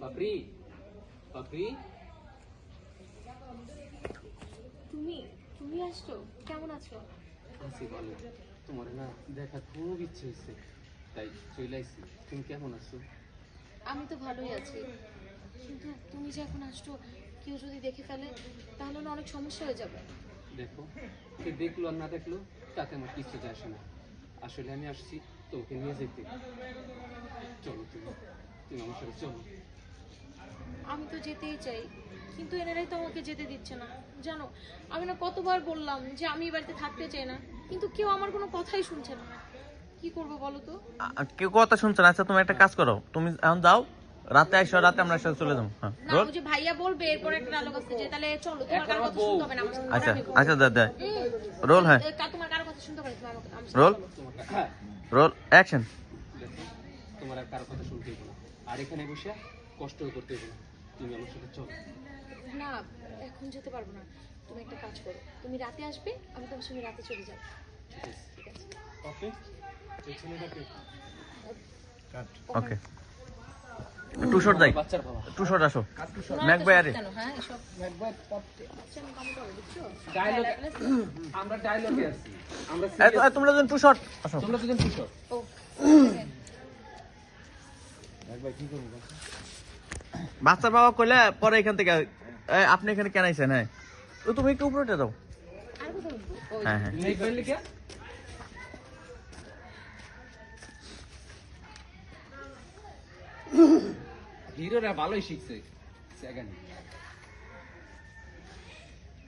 পাপড়ি? পাপড়ি? তুমি তুমি আসছো? কেমন আছো? আছি ভালো। তোমার না দেখা খুব ইচ্ছে হয়েছে তাই চলে আইছি। তুমি কেমন আছো? আমি তো ভালোই আছি। কিন্তু তুমি যে এখন আসছো কেউ যদি দেখে ফেলে তাহলে না অনেক সমস্যা হয়ে যাবে। দেখো কে দেখল আর না দেখল তাতে আমার কিছু যায় আসে না। আসলে আমি আসছি তোমাকে নিয়ে যেতে। চলো তুমি তুমি আমার সাথে চলো। আমি তো যেতেই চাই কিন্তু এনারাই তো আমাকে যেতে দিচ্ছে না। জানো আমি না কতবার বললাম যে আমি এই বাড়িতে থাকতে চাই না কিন্তু কেউ আমার কোনো কথাই শুনছে না। কি করব বলো তো? কেউ কথা শুনছে না আচ্ছা তুমি একটা কাজ করো তুমি এখন যাও রাতে আইসো রাতে আমরা একসাথে চলে যাব হ্যাঁ। না ওই যে ভাইয়া বলবে এরপর একটা ডায়লগ আছে যে তাহলে চলো তোমার কারও কথা শুনতে হবে না আচ্ছা আচ্ছা দে দে। রোল হ্যাঁ। কা- তোমার কারও কথা শুনতে হবে না, রোল। হ্যাঁ। রোল অ্যাকশন তোমার কারও কথা শুনতে হবে না। আর এখানে বসে কষ্ট করতে হবে না। তুমি আমার সাথে চলো। না এখন যেতে পারব না। তুমি একটা কাজ করো। তুমি রাতে আসবে আমি তোমার সঙ্গে রাতে চলে যাব। ঠিক আছে। ঠিক আছে। ওকে? এই ছেলেটাকে ওকে। টু শট যাই বাচ্চার বাবা। টু শট আসো। ম্যাক ভাই আরে। হ্যাঁ আচ্ছা আমি কাম করব বুঝছ? ডায়লগ আমরা ডায়লগে আছি। আমরা তোমরা দুজন টু শট আসো। তোমরা দুজন কিশোর ও বাচ্চার বাবা কইলে পরে এখান থেকে আপনি এখানে কেন আইছেন? হ্যাঁ তো তুমি একটু উপরে? ওই, হ্যাঁ হ্যাঁ। হিরোরা ভালোই শিখছে সেকেন্ড।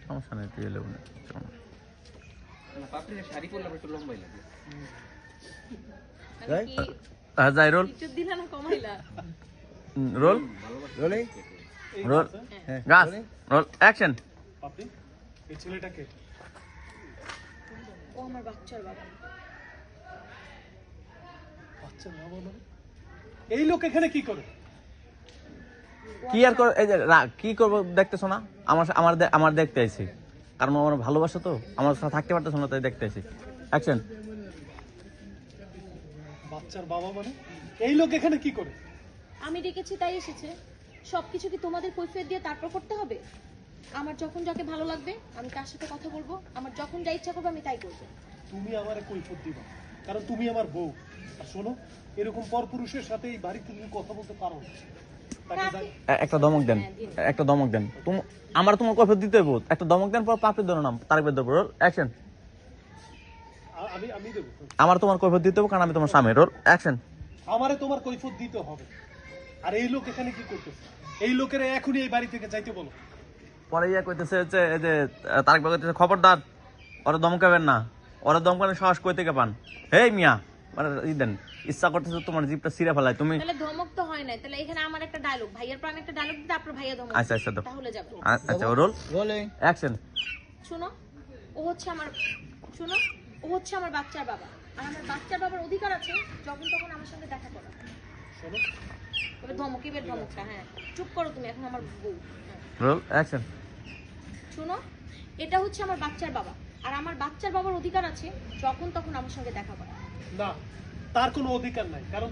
সমস্যা নেই তুই এলে না পাপড়ির শাড়ি পরলে একটু লম্বাই লাগে। কি? যাই রোল দিলা না কমাইলা? রোল রোলিং রোল গাছ রোল অ্যাকশন এই ছেলেটাকে? ও আমার বাচ্চার বাবা। বাচ্চা না বলো এই লোক এখানে কি করে? কি আর কর এই যে কি করব দেখতেছো না? আমার আমার আমার দেখতে আইছি। কারণ আমার ভালোবাসা তো। আমার সাথে থাকতে পারতেছো না তাই দেখতে আইছি। অ্যাকশন বাচ্চার বাবা মানে? এই লোক এখানে কি করে? আমি ডেকেছি তাই এসেছে। সবকিছু কি তোমাদের কৈফিয়ত দিয়ে তারপর করতে হবে? আমার যখন যাকে ভালো লাগবে আমি তার সাথে কথা বলব। আমার যখন যা ইচ্ছা করবে আমি তাই করব। তুমি আমারে কৈফত দিবা। কারণ তুমি আমার বউ। আর শোনো এরকম পরপুরুষের সাথে এই বাড়িতে তুমি কথা বলতে পারো একটা দমক দেন। একটা দমক দেন। তুমি আমার তোমার কফি দিতে হইব। একটা দমক দেন পর পাপের ধরো না তার বেদ রোল অ্যাকশন আমি আমি দেবো। আমার তোমার কফি দিতে হবে কারণ আমি তোমার স্বামী রোল অ্যাকশন। আমারে তোমার কৈফত দিতে হবে। আর এই লোক এখানে কি করতেছে? এই লোকেরা এখনই এই বাড়ি থেকে যাইতে বলো। পরে ইয়ে কইতেছে হচ্ছে এই যে তারেক কইতেছে খবরদার ওরা দমকাবেন না ওরা দমকানোর সাহস কই থেকে পান? হেই মিয়া মানে ই দেন ইচ্ছা করতেছে তোমার জিপটা ছিঁড়ে ফেলায় তুমি তাহলে ধমক তো হয় না তাহলে এখানে আমার একটা ডায়লগ ভাইয়ার পর আমি একটা ডায়লগ দিতে আপনার ভাইয়া ধমক আচ্ছা আচ্ছা তাহলে যাবে। আচ্ছা রোল। রোলিং। অ্যাকশন। শোনো ও হচ্ছে আমার শোনো ও হচ্ছে আমার বাচ্চার বাবা আর আমার বাচ্চার বাবার অধিকার আছে যখন তখন আমার সঙ্গে দেখা করা। শোনো তবে ধমক এবার ধমকটা হ্যাঁ। চুপ করো তুমি এখন আমার বউ। রোল অ্যাকশন শোনো এটা হচ্ছে আমার বাচ্চার বাবা। আর আমার বাচ্চার বাবার অধিকার আছে যখন তখন আমার সঙ্গে দেখা করা। না তার কোনো অধিকার নাই কারণ